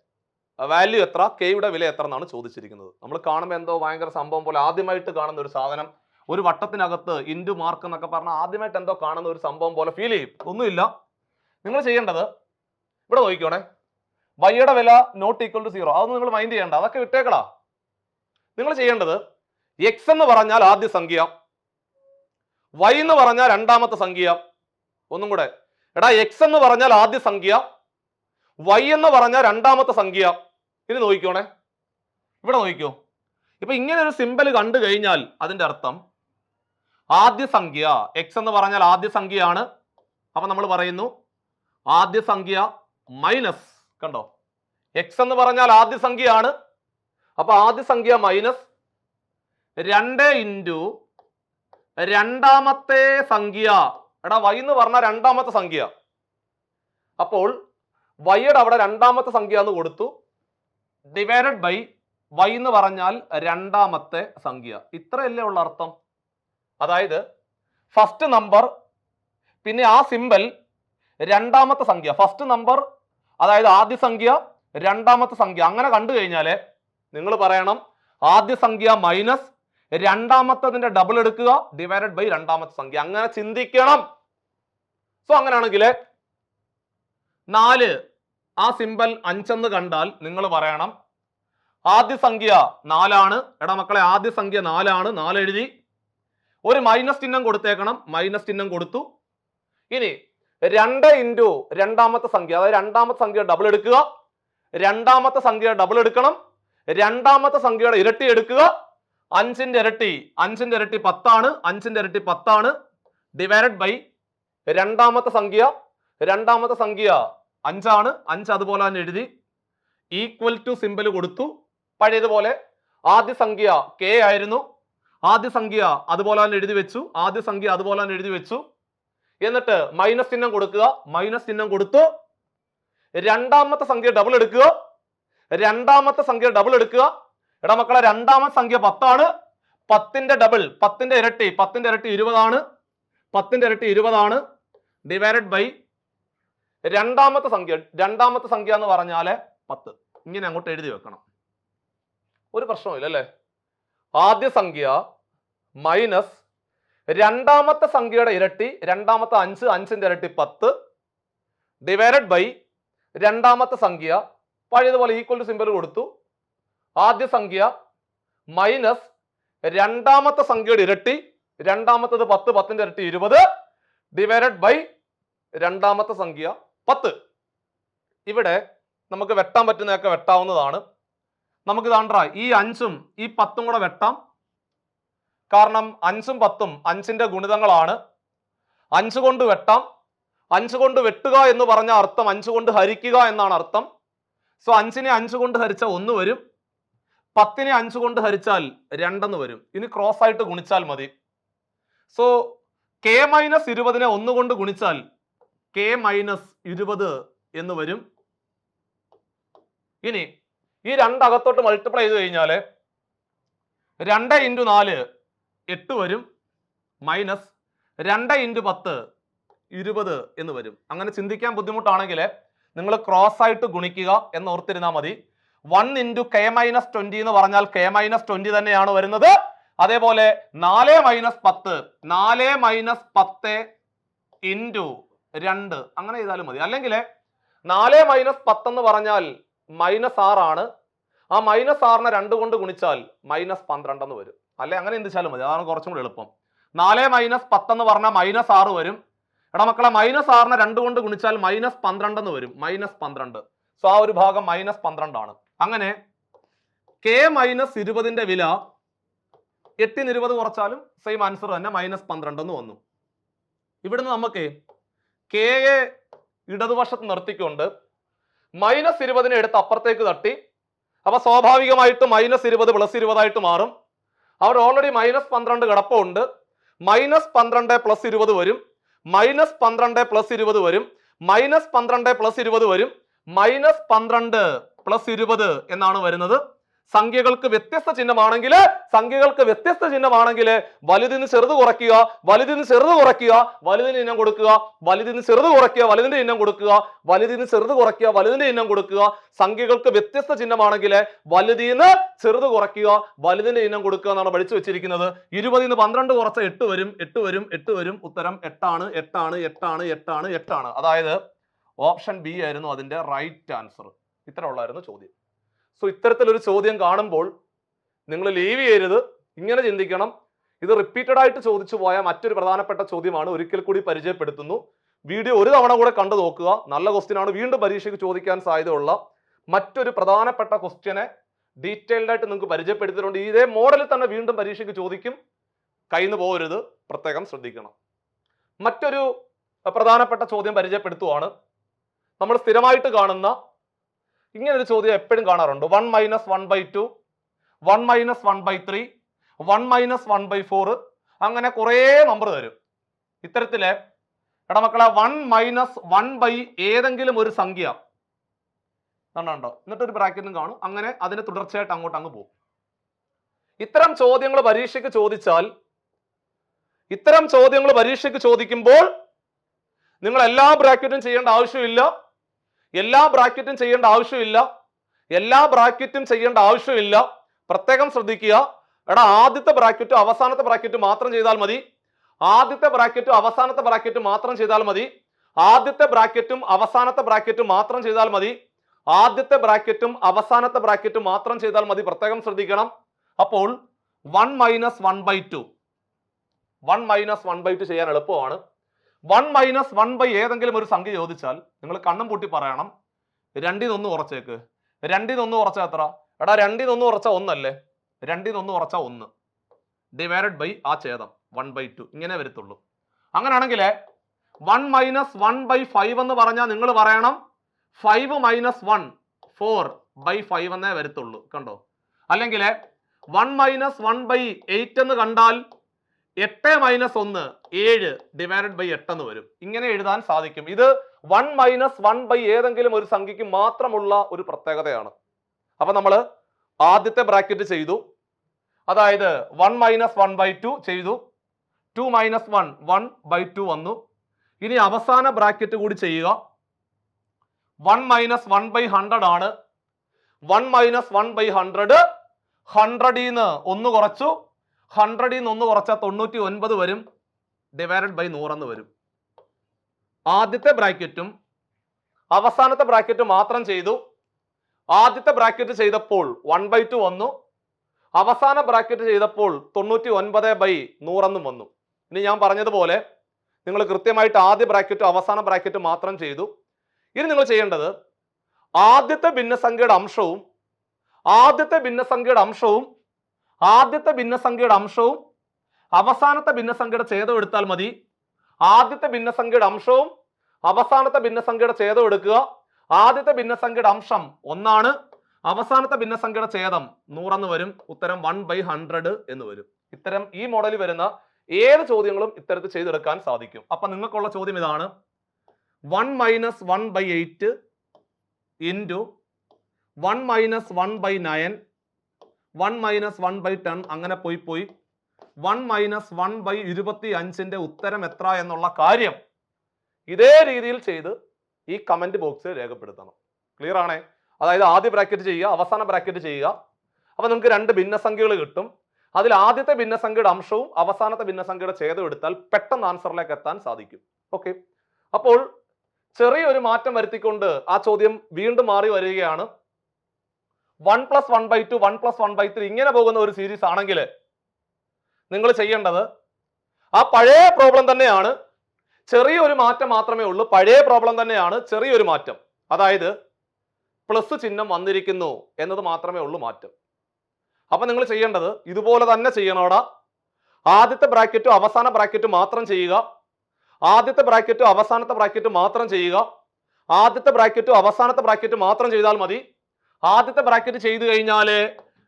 S1: വാല്യൂ എത്ര? കെയുടെ വില എത്ര എന്നാണ് ചോദിച്ചിരിക്കുന്നത്. നമ്മൾ കാണുമ്പോൾ എന്തോ ഭയങ്കര സംഭവം പോലെ ആദ്യമായിട്ട് കാണുന്ന ഒരു സാധനം ഒരു വട്ടത്തിനകത്ത് ഇൻഡു മാർക്ക് എന്നൊക്കെ പറഞ്ഞാൽ ആദ്യമായിട്ട് എന്തോ കാണുന്ന ഒരു സംഭവം പോലെ ഫീൽ ചെയ്യും. ഒന്നുമില്ല. നിങ്ങൾ ചെയ്യേണ്ടത് ഇവിടെ നോക്കിക്കോണേ. വൈയുടെ വില നോട്ട് ഈക്വൽ ടു സീറോ അതൊന്നും നിങ്ങൾ മൈൻഡ് ചെയ്യേണ്ട. അതൊക്കെ വിട്ടേക്കളാ നിങ്ങൾ ചെയ്യേണ്ടത് എക്സ് എന്ന് പറഞ്ഞാൽ ആദ്യ സംഖ്യ വൈ എന്ന് പറഞ്ഞാൽ രണ്ടാമത്തെ സംഖ്യ ഒന്നും കൂടെ. എടാ എക്സ് എന്ന് പറഞ്ഞാൽ ആദ്യ സംഖ്യ വൈ എന്ന് പറഞ്ഞാൽ രണ്ടാമത്തെ സംഖ്യ ഇനി നോക്കിക്കോണേ. ഇവിടെ നോക്കിക്കോ. ഇപ്പൊ ഇങ്ങനെ ഒരു സിമ്പൽ കണ്ടു കഴിഞ്ഞാൽ അതിന്റെ അർത്ഥം ആദ്യ സംഖ്യ എക്സ് എന്ന് പറഞ്ഞാൽ ആദ്യ സംഖ്യയാണ്. അപ്പൊ നമ്മൾ പറയുന്നു ആദ്യ സംഖ്യ മൈനസ് കണ്ടോ? എക്സ് എന്ന് പറഞ്ഞാൽ ആദ്യ സംഖ്യയാണ്. അപ്പൊ ആദ്യ സംഖ്യ മൈനസ് രണ്ട് ഇന്റു രണ്ടാമത്തെ സംഖ്യ. എടാ വൈ എന്ന് പറഞ്ഞ രണ്ടാമത്തെ സംഖ്യ. അപ്പോൾ വൈയുടെ അവിടെ രണ്ടാമത്തെ സംഖ്യ എന്ന് കൊടുത്തു. ഡിവൈഡഡ് ബൈ വൈ എന്ന് പറഞ്ഞാൽ രണ്ടാമത്തെ സംഖ്യ. ഇത്രയല്ലേ ഉള്ള അർത്ഥം? അതായത് ഫസ്റ്റ് നമ്പർ പിന്നെ ആ സിമ്പൽ രണ്ടാമത്തെ സംഖ്യ. ഫസ്റ്റ് നമ്പർ അതായത് ആദ്യ സംഖ്യ രണ്ടാമത്തെ സംഖ്യ. അങ്ങനെ കണ്ടു കഴിഞ്ഞാൽ നിങ്ങൾ പറയണം ആദ്യ സംഖ്യ മൈനസ് രണ്ടാമത്തതിന്റെ ഡബിൾ എടുക്കുക ഡിവൈഡഡ് ബൈ രണ്ടാമത്തെ സംഖ്യ. അങ്ങനെ ചിന്തിക്കണം. സോ അങ്ങനെയാണെങ്കിൽ നാല് ആ സിമ്പൽ അഞ്ചെന്ന് കണ്ടാൽ നിങ്ങൾ പറയണം. ആദ്യ സംഖ്യ നാലാണ്. എടാ മക്കളെ ആദ്യ സംഖ്യ നാലാണ്. നാല് എഴുതി. ഒരു മൈനസ് ചിഹ്നം കൊടുത്തേക്കണം. മൈനസ് ചിഹ്നം കൊടുത്തു. ഇനി രണ്ട് ഇന്റു രണ്ടാമത്തെ സംഖ്യ അതായത് രണ്ടാമത്തെ സംഖ്യ ഡബിൾ എടുക്കുക. രണ്ടാമത്തെ സംഖ്യ ഡബിൾ എടുക്കണം. രണ്ടാമത്തെ സംഖ്യയുടെ ഇരട്ടി എടുക്കുക. അഞ്ചിന്റെ ഇരട്ടി അഞ്ചിന്റെ ഇരട്ടി പത്താണ്. അഞ്ചിന്റെ ഇരട്ടി പത്താണ്. ഡിവൈഡഡ് ബൈ രണ്ടാമത്തെ സംഖ്യ. രണ്ടാമത്തെ സംഖ്യ അഞ്ചാണ്. അഞ്ച് അതുപോലെ തന്നെ എഴുതി. ഈക്വൽ ടു സിമ്പിൾ കൊടുത്തു. പഴയതുപോലെ ആദ്യ സംഖ്യ കെ ആയിരുന്നു. ആദ്യ സംഖ്യ അതുപോലെ തന്നെ എഴുതി വെച്ചു. ആദ്യ സംഖ്യ അതുപോലെ തന്നെ എഴുതി വെച്ചു. എന്നിട്ട് മൈനസ് ചിഹ്നം കൊടുക്കുക. മൈനസ് ചിഹ്നം കൊടുത്തു. രണ്ടാമത്തെ സംഖ്യ ഡബിൾ എടുക്കുക. രണ്ടാമത്തെ സംഖ്യ ഡബിൾ എടുക്കുക. എടാ മക്കളെ രണ്ടാമത്തെ സംഖ്യ പത്താണ്. പത്തിന്റെ ഡബിൾ പത്തിന്റെ ഇരട്ടി. പത്തിന്റെ ഇരട്ടി ഇരുപതാണ്. പത്തിന്റെ ഇരട്ടി ഇരുപതാണ്. ഡിവൈഡഡ് ബൈ രണ്ടാമത്തെ സംഖ്യ രണ്ടാമത്തെ സംഖ്യ എന്ന് പറഞ്ഞാൽ പത്ത്. ഇങ്ങനെ അങ്ങോട്ട് എഴുതി വെക്കണം. ഒരു പ്രശ്നമില്ല അല്ലേ ആദ്യ സംഖ്യ മൈനസ് രണ്ടാമത്തെ സംഖ്യയുടെ ഇരട്ടി രണ്ടാമത്തെ അഞ്ച് അഞ്ചിന്റെ ഇരട്ടി പത്ത് ഡിവൈഡഡ് ബൈ രണ്ടാമത്തെ സംഖ്യ പഴയതുപോലെ ഈക്വൽ ടു സിമ്പിൾ കൊടുത്തു. ആദ്യ സംഖ്യ മൈനസ് രണ്ടാമത്തെ സംഖ്യയുടെ ഇരട്ടി രണ്ടാമത്തത് പത്ത് പത്തിന്റെ ഇരട്ടി ഇരുപത് ഡിവൈഡഡ് ബൈ രണ്ടാമത്തെ സംഖ്യ പത്ത്. ഇവിടെ നമുക്ക് വെട്ടാൻ പറ്റുന്നതൊക്കെ വെട്ടാവുന്നതാണ്. നമുക്ക് താണ്ട ഈ അഞ്ചും ഈ പത്തും കൂടെ വെട്ടാം. കാരണം അഞ്ചും പത്തും അഞ്ചിന്റെ ഗുണിതങ്ങളാണ്. അഞ്ച് കൊണ്ട് വെട്ടാം. അഞ്ച് കൊണ്ട് വെട്ടുക എന്ന് പറഞ്ഞ അർത്ഥം അഞ്ച് കൊണ്ട് ഹരിക്കുക എന്നാണ് അർത്ഥം. സോ അഞ്ചിനെ അഞ്ച് കൊണ്ട് ഹരിച്ചാൽ ഒന്ന് വരും. പത്തിനെ അഞ്ച് കൊണ്ട് ഹരിച്ചാൽ രണ്ടെന്ന് വരും. ഇനി ക്രോസ് ആയിട്ട് ഗുണിച്ചാൽ മതി. സോ കെ മൈനസ് ഇരുപതിനെ ഒന്ന് കൊണ്ട് ഗുണിച്ചാൽ കെ മൈനസ് ഇരുപത് എന്ന് വരും. ഇനി ഈ രണ്ടകത്തോട്ട് മൾട്ടിപ്ലൈ ചെയ്ത് കഴിഞ്ഞാൽ രണ്ട് ഇന്റു നാല് എട്ട് വരും. മൈനസ് രണ്ട് ഇന്റു പത്ത് ഇരുപത് എന്ന് വരും. അങ്ങനെ ചിന്തിക്കാൻ ബുദ്ധിമുട്ടാണെങ്കിൽ നിങ്ങൾ ക്രോസ് ആയിട്ട് ഗുണിക്കുക എന്ന് ഓർത്തിരുന്നാൽ മതി. One into K minus twenty എന്ന് പറഞ്ഞാൽ കെ മൈനസ് ട്വന്റി തന്നെയാണ് വരുന്നത്. അതേപോലെ നാല് മൈനസ് പത്ത് നാല് മൈനസ് പത്ത് ഇന്റു രണ്ട്. അങ്ങനെ ചെയ്താലും മതി. അല്ലെങ്കിൽ നാല് മൈനസ് പത്തെന്ന് പറഞ്ഞാൽ മൈനസ് ആറാണ് ആ മൈനസ് ആറിനെ രണ്ട് കൊണ്ട് ഗുണിച്ചാൽ മൈനസ് പന്ത്രണ്ടെന്ന് വരും. അല്ലെ? അങ്ങനെ ചെയ്താലും മതി. അതാണ് കുറച്ചും കൂടി എളുപ്പം. നാല് മൈനസ് പത്തെന്ന് പറഞ്ഞാൽ മൈനസ് ആറ് വരും. എടാ മക്കളെ മൈനസ് ആറിനെ രണ്ട് കൊണ്ട് ഗുണിച്ചാൽ മൈനസ് പന്ത്രണ്ടെന്ന് വരും. മൈനസ് പന്ത്രണ്ട്. സോ ആ ഒരു ഭാഗം മൈനസ് പന്ത്രണ്ടാണ്. അങ്ങനെ കെ മൈനസ് ഇരുപതിന്റെ വില എട്ടിന് ഇരുപത് കുറച്ചാലും സെയിം ആൻസർ തന്നെ മൈനസ് പന്ത്രണ്ട് എന്ന് വന്നു. ഇവിടുന്ന് നമുക്ക് കെയെ ഇടതുവശത്ത് നിർത്തിക്കൊണ്ട് മൈനസ് ഇരുപതിനെ എടുത്ത് അപ്പുറത്തേക്ക് തട്ടി. അപ്പോൾ സ്വാഭാവികമായിട്ട് മൈനസ് ഇരുപത് പ്ലസ് ഇരുപതായിട്ട് മാറും. അവിടെ ഓൾറെഡി മൈനസ് പന്ത്രണ്ട് കിടപ്പുണ്ട്. മൈനസ് പന്ത്രണ്ട് പ്ലസ് ഇരുപത് വരും. മൈനസ് പന്ത്രണ്ട് പ്ലസ് ഇരുപത് വരും. മൈനസ് പന്ത്രണ്ട് പ്ലസ് ഇരുപത് വരും. മൈനസ് പന്ത്രണ്ട് പ്ലസ് ഇരുപത് എന്നാണ് വരുന്നത്. സംഖ്യകൾക്ക് വ്യത്യസ്ത ചിഹ്നമാണെങ്കിൽ സംഖ്യകൾക്ക് വ്യത്യസ്ത ചിഹ്നമാണെങ്കിൽ വലുതിന് ചെറുത് കുറയ്ക്കുക വലുതിന് ചെറുത് കുറയ്ക്കുക വലുതിന് ഇനം കൊടുക്കുക വലുതിന് ചെറുത് കുറയ്ക്കുക വലുതിന്റെ ഇനം കൊടുക്കുക വലുതിന് ചെറുത് കുറയ്ക്കുക വലുതിന്റെ ഇനം കൊടുക്കുക. സംഖ്യകൾക്ക് വ്യത്യസ്ത ചിഹ്നമാണെങ്കിൽ വലുതിന്ന് ചെറുത് കുറയ്ക്കുക വലുതിന്റെ ഇനം കൊടുക്കുക എന്നാണ് പഠിച്ചു വെച്ചിരിക്കുന്നത്. ഇരുപതിന് പന്ത്രണ്ട് കുറച്ച എട്ട് വരും എട്ട് വരും എട്ട് വരും. ഉത്തരം എട്ടാണ് എട്ടാണ് എട്ടാണ് എട്ടാണ് എട്ടാണ്. അതായത് ഓപ്ഷൻ ബി ആയിരുന്നു അതിന്റെ റൈറ്റ് ആൻസർ. ഇത്ര ഉള്ളായിരുന്നു ചോദ്യം. സോ ഇത്തരത്തിലൊരു ചോദ്യം കാണുമ്പോൾ നിങ്ങൾ ലീവ് ചെയ്യരുത്. ഇങ്ങനെ ചിന്തിക്കണം. ഇത് റിപ്പീറ്റഡ് ആയിട്ട് ചോദിച്ചു പോയ മറ്റൊരു പ്രധാനപ്പെട്ട ചോദ്യമാണ് ഒരിക്കൽ കൂടി പരിചയപ്പെടുത്തുന്നു. വീഡിയോ ഒരു തവണ കൂടെ കണ്ടു നോക്കുക. നല്ല ക്വസ്റ്റ്യൻ ആണ്. വീണ്ടും പരീക്ഷയ്ക്ക് ചോദിക്കാൻ സാധ്യതയുള്ള മറ്റൊരു പ്രധാനപ്പെട്ട ക്വസ്റ്റ്യനെ ഡീറ്റെയിൽഡ് ആയിട്ട് നിങ്ങൾക്ക് പരിചയപ്പെടുത്തിയിട്ടുണ്ട്. ഇതേ മോഡലിൽ തന്നെ വീണ്ടും പരീക്ഷയ്ക്ക് ചോദിക്കും. കയ്യിൽ പോകരുത്. പ്രത്യേകം ശ്രദ്ധിക്കണം. മറ്റൊരു പ്രധാനപ്പെട്ട ചോദ്യം പരിചയപ്പെടുത്തുവാണ്. നമ്മൾ സ്ഥിരമായിട്ട് കാണുന്ന ഇങ്ങനെ ഒരു ചോദ്യം എപ്പോഴും കാണാറുണ്ട്. One minus one by two one minus one by three one minus one by four അങ്ങനെ കുറേ നമ്പർ തരും. ഇത്തരത്തിൽ എടാ മക്കളെ വൺ മൈനസ് വൺ ബൈ ഏതെങ്കിലും ഒരു സംഖ്യ. കണ്ടോ എന്നിട്ട് ഒരു ബ്രാക്കറ്റും കാണും. അങ്ങനെ അതിന് തുടർച്ചയായിട്ട് അങ്ങോട്ട് അങ്ങ് പോകും. ഇത്തരം ചോദ്യങ്ങൾ പരീക്ഷയ്ക്ക് ചോദിച്ചാൽ ഇത്തരം ചോദ്യങ്ങൾ പരീക്ഷയ്ക്ക് ചോദിക്കുമ്പോൾ നിങ്ങൾ എല്ലാ ബ്രാക്കറ്റും ചെയ്യേണ്ട ആവശ്യമില്ല. എല്ലാ ബ്രാക്കറ്റും ചെയ്യേണ്ട ആവശ്യമില്ല. എല്ലാ ബ്രാക്കറ്റും ചെയ്യേണ്ട ആവശ്യമില്ല. പ്രത്യേകം ശ്രദ്ധിക്കുക. എടാ ആദ്യത്തെ ബ്രാക്കറ്റും അവസാനത്തെ ബ്രാക്കറ്റും മാത്രം ചെയ്താൽ മതി. ആദ്യത്തെ ബ്രാക്കറ്റും അവസാനത്തെ ബ്രാക്കറ്റും മാത്രം ചെയ്താൽ മതി. ആദ്യത്തെ ബ്രാക്കറ്റും അവസാനത്തെ ബ്രാക്കറ്റും മാത്രം ചെയ്താൽ മതി. ആദ്യത്തെ ബ്രാക്കറ്റും അവസാനത്തെ ബ്രാക്കറ്റും മാത്രം ചെയ്താൽ മതി. പ്രത്യേകം ശ്രദ്ധിക്കണം. അപ്പോൾ one minus one by two one minus one by two ചെയ്യാൻ എളുപ്പമാണ്. വൺ മൈനസ് വൺ ബൈ ഏതെങ്കിലും ഒരു സംഖ്യ ചോദിച്ചാൽ നിങ്ങൾ കണ്ണും പൂട്ടി പറയണം. രണ്ടിൽ നിന്ന് കുറച്ചേക്ക്. രണ്ടിൽ നിന്ന് കുറച്ചാൽ എത്ര? എടാ രണ്ടിൽ നിന്ന് കുറച്ചാൽ ഒന്നല്ലേ? രണ്ടിൽ നിന്ന് ഒന്ന്. ഡിവൈഡഡ് ബൈ ആ ഛേദം. വൺ ബൈ ടു ഇങ്ങനെ വരത്തുള്ളൂ. അങ്ങനെയാണെങ്കിൽ one minus one by five എന്ന് പറഞ്ഞാൽ നിങ്ങൾ പറയണം. Five minus one four by five എന്നേ വരത്തുള്ളൂ. കണ്ടോ? അല്ലെങ്കിൽ one minus one by eight എന്ന് കണ്ടാൽ എട്ട് മൈനസ് ഒന്ന് ഏഴ് ഡിവൈഡഡ് ബൈ എട്ട് എന്ന് വരും. ഇങ്ങനെ എഴുതാൻ സാധിക്കും. ഇത് വൺ മൈനസ് വൺ ബൈ ഏതെങ്കിലും ഒരു സംഖ്യക്ക് മാത്രമുള്ള ഒരു പ്രത്യേകതയാണ്. അപ്പൊ നമ്മൾ ആദ്യത്തെ ബ്രാക്കറ്റ് ചെയ്തു. അതായത് one minus one by two ചെയ്തു. Two minus one one by two വന്നു. ഇനി അവസാന ബ്രാക്കറ്റ് കൂടി ചെയ്യുക. One minus one by hundred ആണ്. One minus one by hundred ഹൺഡ്രഡിൽ നിന്ന് ഒന്ന് കുറച്ചു. ഹൺഡ്രഡിൽ നിന്ന് ഒന്ന് കുറച്ചാൽ തൊണ്ണൂറ്റി ഒൻപത് വരും ഡിവൈഡഡ് ബൈ നൂറെന്ന് വരും. ആദ്യത്തെ ബ്രാക്കറ്റും അവസാനത്തെ ബ്രാക്കറ്റും മാത്രം ചെയ്തു. ആദ്യത്തെ ബ്രാക്കറ്റ് ചെയ്തപ്പോൾ വൺ ബൈ ടു വന്നു. അവസാന ബ്രാക്കറ്റ് ചെയ്തപ്പോൾ തൊണ്ണൂറ്റി ഒൻപത് ബൈ നൂറെന്നും വന്നു. ഇനി ഞാൻ പറഞ്ഞതുപോലെ നിങ്ങൾ കൃത്യമായിട്ട് ആദ്യ ബ്രാക്കറ്റും അവസാന ബ്രാക്കറ്റും മാത്രം ചെയ്തു. ഇനി നിങ്ങൾ ചെയ്യേണ്ടത് ആദ്യത്തെ ഭിന്നസംഖ്യയുടെ അംശവും ആദ്യത്തെ ഭിന്നസംഖ്യയുടെ അംശവും ആദ്യത്തെ ഭിന്നസംഖ്യയുടെ അംശവും അവസാനത്തെ ഭിന്നസംഖ്യയുടെ ഛേദം എടുത്താൽ മതി. ആദ്യത്തെ ഭിന്നസംഖ്യയുടെ അംശവും അവസാനത്തെ ഭിന്നസംഖ്യയുടെ ഛേദം എടുക്കുക. ആദ്യത്തെ ഭിന്നസംഖ്യയുടെ അംശം ഒന്നാണ്. അവസാനത്തെ ഭിന്നസംഖ്യയുടെ ഛേദം നൂറെന്ന് വരും. ഉത്തരം വൺ ബൈ ഹൺഡ്രഡ് എന്ന് വരും. ഇത്തരം ഈ മോഡലിൽ വരുന്ന ഏത് ചോദ്യങ്ങളും ഇത്തരത്തിൽ ചെയ്തെടുക്കാൻ സാധിക്കും. അപ്പൊ നിങ്ങൾക്കുള്ള ചോദ്യം ഇതാണ്. One minus one by eight into one minus one by nine one minus one by ten അങ്ങനെ പോയി പോയി. വൺ മൈനസ് വൺ ബൈ ഇരുപത്തി അഞ്ചിന്റെ ഉത്തരം എത്ര എന്നുള്ള കാര്യം ഇതേ രീതിയിൽ ചെയ്ത് ഈ കമന്റ് ബോക്സിൽ രേഖപ്പെടുത്തണം. ക്ലിയർ ആണേ? അതായത് ആദ്യ ബ്രാക്കറ്റ് ചെയ്യുക അവസാന ബ്രാക്കറ്റ് ചെയ്യുക. അപ്പൊ നിങ്ങൾക്ക് രണ്ട് ഭിന്നസംഖ്യകൾ കിട്ടും. അതിൽ ആദ്യത്തെ ഭിന്നസംഖ്യയുടെ അംശവും അവസാനത്തെ ഭിന്നസംഖ്യയുടെ ഛേദം എടുത്താൽ പെട്ടെന്ന് ആൻസറിലേക്ക് എത്താൻ സാധിക്കും. ഓക്കെ അപ്പോൾ ചെറിയൊരു മാറ്റം വരുത്തിക്കൊണ്ട് ആ ചോദ്യം വീണ്ടും മാറി വരികയാണ്. One plus one by two one plus one by three ഇങ്ങനെ പോകുന്ന ഒരു സീരീസ് ആണെങ്കിൽ നിങ്ങൾ ചെയ്യേണ്ടത് ആ പഴയ പ്രോബ്ലം തന്നെയാണ്. ചെറിയൊരു മാറ്റം മാത്രമേ ഉള്ളൂ. പഴയ പ്രോബ്ലം തന്നെയാണ് ചെറിയൊരു മാറ്റം. അതായത് പ്ലസ് ചിഹ്നം വന്നിരിക്കുന്നു എന്നത് മാത്രമേ ഉള്ളൂ മാറ്റം. അപ്പൊ നിങ്ങൾ ചെയ്യേണ്ടത് ഇതുപോലെ തന്നെ ചെയ്യണോടാ. ആദ്യത്തെ ബ്രാക്കറ്റും അവസാന ബ്രാക്കറ്റും മാത്രം ചെയ്യുക. ആദ്യത്തെ ബ്രാക്കറ്റും അവസാനത്തെ ബ്രാക്കറ്റും മാത്രം ചെയ്യുക. ആദ്യത്തെ ബ്രാക്കറ്റും അവസാനത്തെ ബ്രാക്കറ്റും മാത്രം ചെയ്താൽ മതി. ആദ്യത്തെ ബ്രാക്കറ്റ് ചെയ്തു കഴിഞ്ഞാൽ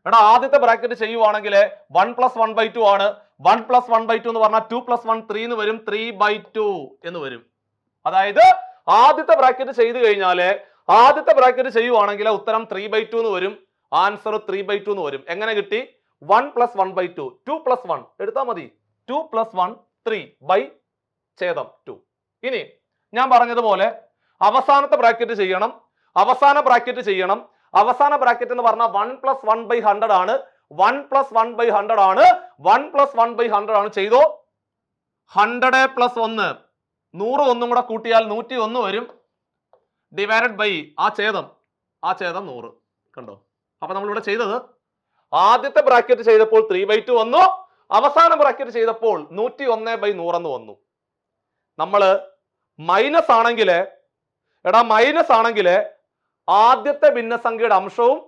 S1: എടാ ആദ്യത്തെ ബ്രാക്കറ്റ് ചെയ്യുവാണെങ്കിൽ one plus one by two ആണ്. One plus one by two എന്ന് പറഞ്ഞാൽ ടു പ്ലസ് വൺ ത്രീ എന്ന് വരും. ത്രീ ബൈ ടു എന്ന് വരും. അതായത് ആദ്യത്തെ ബ്രാക്കറ്റ് ചെയ്തു കഴിഞ്ഞാൽ ആദ്യത്തെ ബ്രാക്കറ്റ് ചെയ്യുവാണെങ്കിൽ ഉത്തരം ത്രീ ബൈ ടു എന്ന് വരും. ആൻസർ ത്രീ ബൈ ടു എന്ന് വരും. എങ്ങനെ കിട്ടി? One plus one by two two plus one എടുത്താൽ മതി. Two plus one three by ഛേദം two ഇനി ഞാൻ പറഞ്ഞതുപോലെ അവസാനത്തെ ബ്രാക്കറ്റ് ചെയ്യണം. അവസാന ബ്രാക്കറ്റ് ചെയ്യണം. അവസാന ബ്രാക്കറ്റ് എന്ന് പറഞ്ഞാൽ one plus one by hundred ആണ്. One plus one by hundred ആണ്. One plus one by hundred ആണ് ചെയ്തോ? ഹൺഡ്രഡ് പ്ലസ് ഒന്ന് നൂറ് ഒന്നും കൂടെ കൂട്ടിയാൽ നൂറ്റി ഒന്ന് വരും. ഡിവൈഡഡ് ബൈ ആ ഛേദം. ആ ഛേദം നൂറ്. കണ്ടോ? അപ്പൊ നമ്മൾ ഇവിടെ ചെയ്തത് ആദ്യത്തെ ബ്രാക്കറ്റ് ചെയ്തപ്പോൾ ത്രീ ബൈ ടു വന്നു. അവസാന ബ്രാക്കറ്റ് ചെയ്തപ്പോൾ നൂറ്റി ഒന്ന് ബൈ നൂറെന്ന് വന്നു. നമ്മൾ മൈനസ് ആണെങ്കിൽ എടാ മൈനസ് ആണെങ്കിൽ ആദ്യത്തെ ഭിന്നസംഖ്യയുടെ അംശവും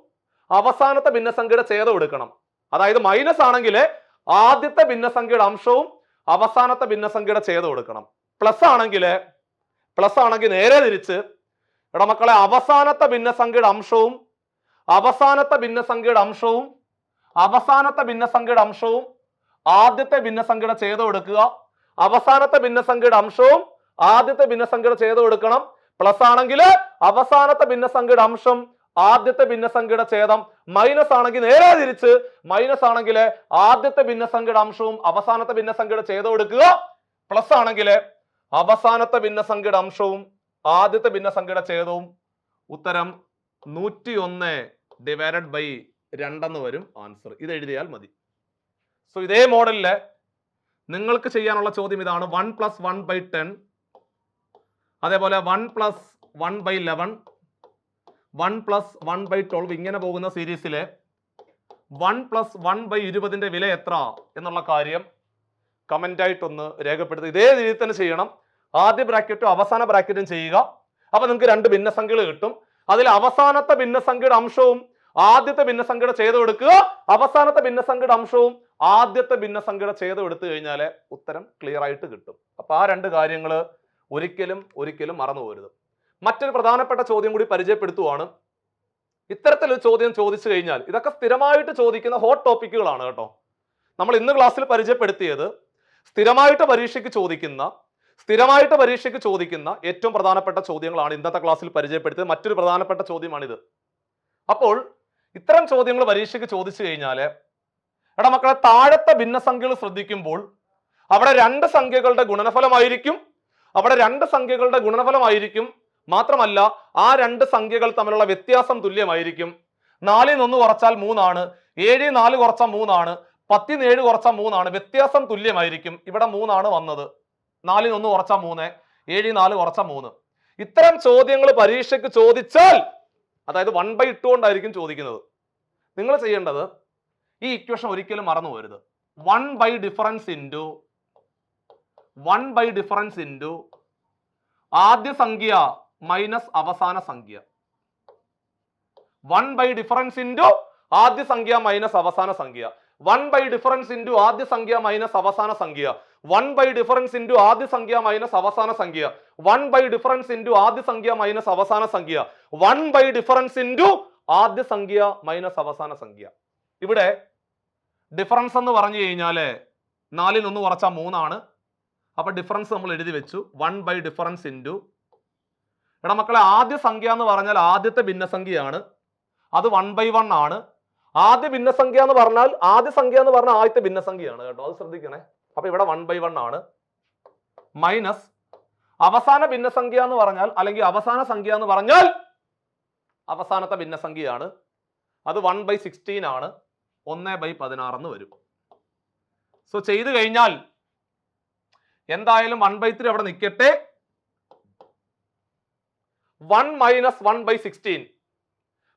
S1: അവസാനത്തെ ഭിന്നസംഖ്യയുടെ ഛേദം എടുക്കണം. അതായത് മൈനസ് ആണെങ്കിൽ ആദ്യത്തെ ഭിന്നസംഖ്യയുടെ അംശവും അവസാനത്തെ ഭിന്നസംഖ്യയുടെ ഛേദം എടുക്കണം. പ്ലസ് ആണെങ്കിൽ പ്ലസ് ആണെങ്കിൽ നേരെ തിരിച്ച് എടാ മക്കളെ അവസാനത്തെ ഭിന്നസംഖ്യയുടെ അംശവും അവസാനത്തെ ഭിന്നസംഖ്യയുടെ അംശവും അവസാനത്തെ ഭിന്നസംഖ്യയുടെ അംശവും ആദ്യത്തെ ഭിന്നസംഖ്യയുടെ ഛേദം എടുക്കുക. അവസാനത്തെ ഭിന്നസംഖ്യയുടെ അംശവും ആദ്യത്തെ ഭിന്നസംഖ്യയുടെ ഛേദം എടുക്കണം. പ്ലസ് ആണെങ്കിൽ അവസാനത്തെ ഭിന്നസംഖ്യയുടെ അംശം ആദ്യത്തെ ഭിന്നസംഖ്യയുടെ ഛേദം മൈനസ് ആണെങ്കിൽ നേരെ തിരിച്ച് മൈനസ് ആണെങ്കിൽ ആദ്യത്തെ ഭിന്നസംഖ്യയുടെ അംശവും അവസാനത്തെ ഭിന്നസംഖ്യയുടെ ഛേദം എടുക്കുക. പ്ലസ് ആണെങ്കിൽ അവസാനത്തെ ഭിന്നസംഖ്യയുടെ അംശവും ആദ്യത്തെ ഭിന്നസംഖ്യയുടെ ഛേദവും ഉത്തരം നൂറ്റി ഒന്ന് ഡിവൈഡഡ് ബൈ രണ്ടെന്ന് വരും ആൻസർ ഇത് എഴുതിയാൽ മതി. സോ ഇതേ മോഡലിൽ നിങ്ങൾക്ക് ചെയ്യാനുള്ള ചോദ്യം ഇതാണ്. One plus one by ten അതേപോലെ one plus one by eleven one plus one by twelve ഇങ്ങനെ പോകുന്ന സീരീസിലെ വൺ പ്ലസ് വൺ ബൈ ഇരുപതിന്റെ വില എത്ര എന്നുള്ള കാര്യം കമന്റ് ആയിട്ടൊന്ന് രേഖപ്പെടുത്തി. ഇതേ രീതിയിൽ തന്നെ ചെയ്യണം. ആദ്യ ബ്രാക്കറ്റും അവസാന ബ്രാക്കറ്റും ചെയ്യുക. അപ്പൊ നിങ്ങൾക്ക് രണ്ട് ഭിന്നസംഖ്യകൾ കിട്ടും. അതിൽ അവസാനത്തെ ഭിന്നസംഖ്യയുടെ അംശവും ആദ്യത്തെ ഭിന്നസംഖ്യയുടെ ഛേദം എടുക്കുക. അവസാനത്തെ ഭിന്നസംഖ്യയുടെ അംശവും ആദ്യത്തെ ഭിന്നസംഖ്യയുടെ ഛേദം എടുത്തു കഴിഞ്ഞാൽ ഉത്തരം ക്ലിയർ ആയിട്ട് കിട്ടും. അപ്പൊ ആ രണ്ട് കാര്യങ്ങൾ ഒരിക്കലും ഒരിക്കലും മറന്നു പോരുത് മറ്റൊരു പ്രധാനപ്പെട്ട ചോദ്യം കൂടി പരിചയപ്പെടുത്തുവാണ്. ഇത്തരത്തിലൊരു ചോദ്യം ചോദിച്ചു കഴിഞ്ഞാൽ ഇതൊക്കെ സ്ഥിരമായിട്ട് ചോദിക്കുന്ന ഹോട്ട് ടോപ്പിക്കുകളാണ് കേട്ടോ. നമ്മൾ ഇന്ന് ക്ലാസ്സിൽ പരിചയപ്പെടുത്തിയത് സ്ഥിരമായിട്ട് പരീക്ഷയ്ക്ക് ചോദിക്കുന്ന സ്ഥിരമായിട്ട് പരീക്ഷയ്ക്ക് ചോദിക്കുന്ന ഏറ്റവും പ്രധാനപ്പെട്ട ചോദ്യങ്ങളാണ് ഇന്നത്തെ ക്ലാസ്സിൽ പരിചയപ്പെടുത്തിയത്. മറ്റൊരു പ്രധാനപ്പെട്ട ചോദ്യമാണിത്. അപ്പോൾ ഇത്തരം ചോദ്യങ്ങൾ പരീക്ഷയ്ക്ക് ചോദിച്ചു കഴിഞ്ഞാൽ എടാ മക്കളെ താഴത്തെ ഭിന്നസംഖ്യകൾ ശ്രദ്ധിക്കുമ്പോൾ അവിടെ രണ്ട് സംഖ്യകളുടെ ഗുണനഫലമായിരിക്കും അവിടെ രണ്ട് സംഖ്യകളുടെ ഗുണനഫലമായിരിക്കും. മാത്രമല്ല ആ രണ്ട് സംഖ്യകൾ തമ്മിലുള്ള വ്യത്യാസം തുല്യമായിരിക്കും. നാലിൽ നിന്ന് കുറച്ചാൽ മൂന്നാണ്. ഏഴ് നാല് കുറച്ച മൂന്നാണ്. പത്തിന് ഏഴ് കുറച്ച മൂന്നാണ്. വ്യത്യാസം തുല്യമായിരിക്കും. ഇവിടെ മൂന്നാണ് വന്നത്. നാലിൽ നിന്ന് കുറച്ച മൂന്ന്. ഏഴ് നാല് കുറച്ച മൂന്ന്. ഇത്തരം ചോദ്യങ്ങൾ പരീക്ഷയ്ക്ക് ചോദിച്ചാൽ അതായത് വൺ ബൈ ഇട്ട് കൊണ്ടായിരിക്കും ചോദിക്കുന്നത്. നിങ്ങൾ ചെയ്യേണ്ടത് ഈ ഇക്വേഷൻ ഒരിക്കലും മറന്നു പോരുത് one by difference into one by difference into ആദ്യ സംഖ്യ മൈനസ് അവസാന സംഖ്യ. വൺ ബൈ ഡിഫറൻസ് ഇന്റു ആദ്യ സംഖ്യ മൈനസ് അവസാന സംഖ്യ. വൺ ബൈ ഡിഫറൻസ് ഇന്റു ആദ്യ സംഖ്യ മൈനസ് അവസാന സംഖ്യ. വൺ ബൈ ഡിഫറൻസ് ഇന്റു ആദ്യ സംഖ്യ മൈനസ് അവസാന സംഖ്യ. വൺ ബൈ ഡിഫറൻസ് ഇന്റു ആദ്യ സംഖ്യ മൈനസ് അവസാന സംഖ്യ. വൺ ബൈ ഡിഫറൻസ് ഇന്റു ആദ്യ സംഖ്യ മൈനസ് അവസാന സംഖ്യ. ഇവിടെ ഡിഫറൻസ് എന്ന് പറഞ്ഞു കഴിഞ്ഞാൽ നാലിൽ ഒന്ന് കുറച്ചാൽ മൂന്നാണ്. അപ്പൊ ഡിഫറൻസ് നമ്മൾ എഴുതി വെച്ചു. വൺ ബൈ ഡിഫറൻസ് ഇന്റു എടാ മക്കളെ ആദ്യ സംഖ്യ എന്ന് പറഞ്ഞാൽ ആദ്യത്തെ ഭിന്നസംഖ്യയാണ്. അത് വൺ ബൈ വൺ ആണ്. ആദ്യ ഭിന്നസംഖ്യ എന്ന് പറഞ്ഞാൽ ആദ്യ സംഖ്യ എന്ന് പറഞ്ഞാൽ ആദ്യത്തെ ഭിന്നസംഖ്യയാണ് കേട്ടോ. അത് ശ്രദ്ധിക്കണേ. അപ്പൊ ഇവിടെ വൺ ബൈ വൺ ആണ്. മൈനസ് അവസാന ഭിന്നസംഖ്യ എന്ന് പറഞ്ഞാൽ അല്ലെങ്കിൽ അവസാന സംഖ്യ എന്ന് പറഞ്ഞാൽ അവസാനത്തെ ഭിന്നസംഖ്യയാണ്. അത് വൺ ബൈ സിക്സ്റ്റീൻ ആണ്. ഒന്ന് ബൈ പതിനാറ് എന്ന് വരും. സോ ചെയ്തു കഴിഞ്ഞാൽ എന്തായാലും വൺ ബൈ ത്രീ അവിടെ നിൽക്കട്ടെ one minus one by sixteen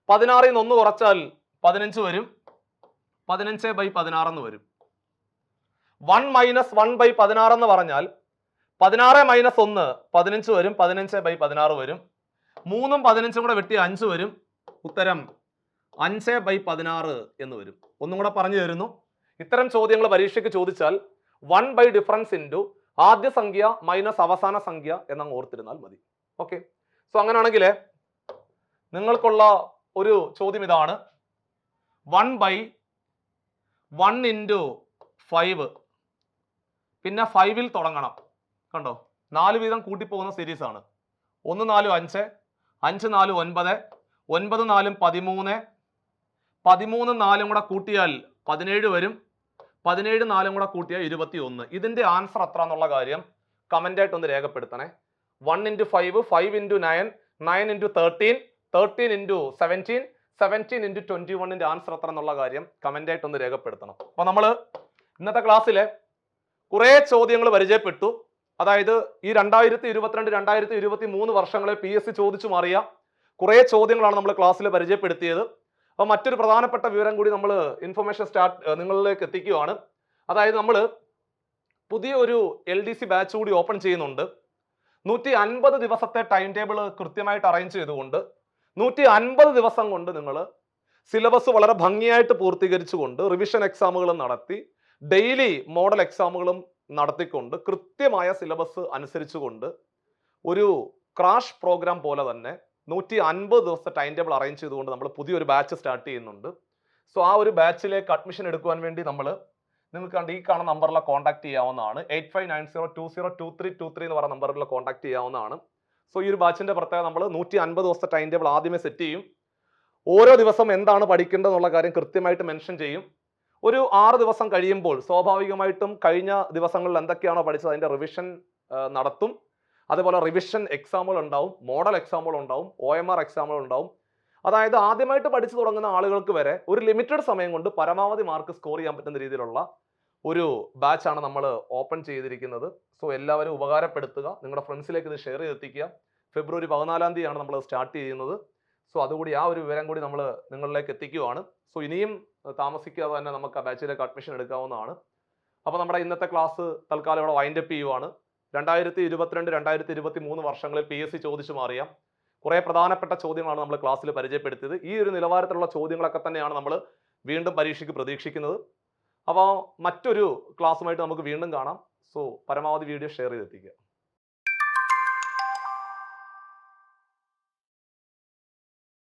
S1: പതിനാറിൽ നിന്ന് ഒന്ന് കുറച്ചാൽ പതിനഞ്ച് വരും. പതിനഞ്ച് ബൈ പതിനാറ് എന്ന് വരും. വൺ മൈനസ് വൺ ബൈ പതിനാറ് എന്ന് പറഞ്ഞാൽ പതിനാറ് മൈനസ് ഒന്ന് പതിനഞ്ച് വരും. പതിനഞ്ച് ബൈ പതിനാറ് വരും. മൂന്നും പതിനഞ്ചും കൂടെ വെട്ടി അഞ്ച് വരും. ഉത്തരം അഞ്ച് ബൈ പതിനാറ് എന്ന് വരും. ഒന്നും കൂടെ പറഞ്ഞു തരുന്നു. ഇത്തരം ചോദ്യങ്ങൾ പരീക്ഷയ്ക്ക് ചോദിച്ചാൽ വൺ ബൈ ഡിഫറൻസ് ഇന്റു ആദ്യ സംഖ്യ മൈനസ് അവസാന സംഖ്യ എന്നങ്ങ് ഓർത്തിരുന്നാൽ മതി. ഓക്കെ സോ അങ്ങനെയാണെങ്കിൽ നിങ്ങൾക്കുള്ള ഒരു ചോദ്യം ഇതാണ്. One by one into five പിന്നെ ഫൈവിൽ തുടങ്ങണം. കണ്ടോ? നാല് വീതം കൂട്ടിപ്പോകുന്ന സീരീസ് ആണ്. ഒന്ന് നാലും അഞ്ച്. അഞ്ച് നാലും ഒൻപത്. ഒൻപത് നാലും പതിമൂന്ന്. പതിമൂന്ന് നാലും കൂടെ കൂട്ടിയാൽ പതിനേഴ് വരും. പതിനേഴ് നാലും കൂടെ കൂട്ടിയാൽ ഇരുപത്തി ഒന്ന് ഇതിന്റെ ആൻസർ എത്ര എന്നുള്ള കാര്യം? കമന്റ് ആയിട്ട് ഒന്ന് രേഖപ്പെടുത്തണേ. One into five five into nine nine into thirteen thirteen into seventeen seventeen into twenty വണ്ണിന്റെ ആൻസർ എത്ര എന്നുള്ള കാര്യം കമന്റ് ആയിട്ട് ഒന്ന് രേഖപ്പെടുത്തണം. അപ്പൊ നമ്മൾ ഇന്നത്തെ ക്ലാസ്സിലെ കുറേ ചോദ്യങ്ങൾ പരിചയപ്പെട്ടു. അതായത് ഈ രണ്ടായിരത്തി ഇരുപത്തിരണ്ട് രണ്ടായിരത്തി ഇരുപത്തി മൂന്ന് വർഷങ്ങളെ പി എസ് സി ചോദിച്ചു മാറിയ കുറേ ചോദ്യങ്ങളാണ് നമ്മൾ ക്ലാസ്സിൽ പരിചയപ്പെടുത്തിയത്. അപ്പോൾ മറ്റൊരു പ്രധാനപ്പെട്ട വിവരം കൂടി നമ്മൾ ഇൻഫർമേഷൻ സ്റ്റാർട്ട് നിങ്ങളിലേക്ക് എത്തിക്കുകയാണ്. അതായത് നമ്മൾ പുതിയ ഒരു എൽ ഡി സി ബാച്ച് കൂടി ഓപ്പൺ ചെയ്യുന്നുണ്ട്. നൂറ്റി അൻപത് ദിവസത്തെ ടൈം ടേബിൾ കൃത്യമായിട്ട് അറേഞ്ച് ചെയ്തുകൊണ്ട് നൂറ്റി അൻപത് ദിവസം കൊണ്ട് നിങ്ങൾ സിലബസ് വളരെ ഭംഗിയായിട്ട് പൂർത്തീകരിച്ചുകൊണ്ട് റിവിഷൻ എക്സാമുകളും നടത്തി ഡെയിലി മോഡൽ എക്സാമുകളും നടത്തിക്കൊണ്ട് കൃത്യമായ സിലബസ് അനുസരിച്ചുകൊണ്ട് ഒരു ക്രാഷ് പ്രോഗ്രാം പോലെ തന്നെ നൂറ്റി അൻപത് ദിവസത്തെ ടൈം ടേബിൾ അറേഞ്ച് ചെയ്തുകൊണ്ട് നമ്മൾ പുതിയൊരു ബാച്ച് സ്റ്റാർട്ട് ചെയ്യുന്നുണ്ട്. സോ ആ ഒരു ബാച്ചിലേക്ക് അഡ്മിഷൻ എടുക്കുവാൻ വേണ്ടി നമ്മൾ നിങ്ങൾക്ക് ഈ കാണുന്ന നമ്പറിൽ കോൺടാക്ട് ചെയ്യാവുന്നതാണ്. Eight five nine zero two zero two three two three എന്ന് പറയുന്ന നമ്പറിൽ കോൺടാക്ട് ചെയ്യാവുന്നതാണ്. സോ ഈ ഒരു ബാച്ചിന്റെ പ്രത്യേകത നമ്മൾ നൂറ്റി അൻപത് ദിവസത്തെ ടൈം ടേബിൾ ആദ്യമേ സെറ്റ് ചെയ്യും. ഓരോ ദിവസം എന്താണ് പഠിക്കേണ്ടത് എന്നുള്ള കാര്യം കൃത്യമായിട്ട് മെൻഷൻ ചെയ്യും. ഒരു ആറ് ദിവസം കഴിയുമ്പോൾ സ്വാഭാവികമായിട്ടും കഴിഞ്ഞ ദിവസങ്ങളിൽ എന്തൊക്കെയാണോ പഠിച്ചത് അതിന്റെ റിവിഷൻ നടത്തും. അതുപോലെ റിവിഷൻ എക്സാമുകൾ ഉണ്ടാവും മോഡൽ എക്സാമുകൾ ഉണ്ടാവും ഒ എം ആർ എക്സാമുകൾ ഉണ്ടാവും. അതായത് ആദ്യമായിട്ട് പഠിച്ചു തുടങ്ങുന്ന ആളുകൾക്ക് വരെ ഒരു ലിമിറ്റഡ് സമയം കൊണ്ട് പരമാവധി മാർക്ക് സ്കോർ ചെയ്യാൻ പറ്റുന്ന രീതിയിലുള്ള ഒരു ബാച്ചാണ് നമ്മൾ ഓപ്പൺ ചെയ്തിരിക്കുന്നത്. സോ എല്ലാവരും ഉപകാരപ്പെടുത്തുക. നിങ്ങളുടെ ഫ്രണ്ട്സിലേക്ക് ഇത് ഷെയർ ചെയ്തെത്തിക്കുക. ഫെബ്രുവരി പതിനാലാം തീയതിയാണ് നമ്മൾ സ്റ്റാർട്ട് ചെയ്യുന്നത്. സോ അതുകൂടി ആ ഒരു വിവരം കൂടി നമ്മൾ നിങ്ങളിലേക്ക് എത്തിക്കുകയാണ് സോ ഇനിയും താമസിക്കാതെ തന്നെ നമുക്ക് ആ ബാച്ചിലേക്ക് അഡ്മിഷൻ എടുക്കാവുന്നതാണ്. അപ്പോൾ നമ്മുടെ ഇന്നത്തെ ക്ലാസ് തൽക്കാലം ഇവിടെ വൈൻഡപ്പ് ചെയ്യുവാണ്. രണ്ടായിരത്തി ഇരുപത്തിരണ്ട് രണ്ടായിരത്തി ഇരുപത്തി മൂന്ന് വർഷങ്ങളിൽ പി എസ് സി ചോദിച്ചു മാറിയ കുറേ പ്രധാനപ്പെട്ട ചോദ്യങ്ങളാണ് നമ്മൾ ക്ലാസ്സിൽ പരിചയപ്പെടുത്തിയത്. ഈ ഒരു നിലവാരത്തിലുള്ള ചോദ്യങ്ങളൊക്കെ തന്നെയാണ് നമ്മൾ വീണ്ടും പരീക്ഷയ്ക്ക് പ്രതീക്ഷിക്കുന്നത്. അപ്പോൾ മറ്റൊരു ക്ലാസ്സുമായിട്ട് നമുക്ക് വീണ്ടും കാണാം. സോ പരമാവധി വീഡിയോ ഷെയർ ചെയ്തെത്തിക്കുക.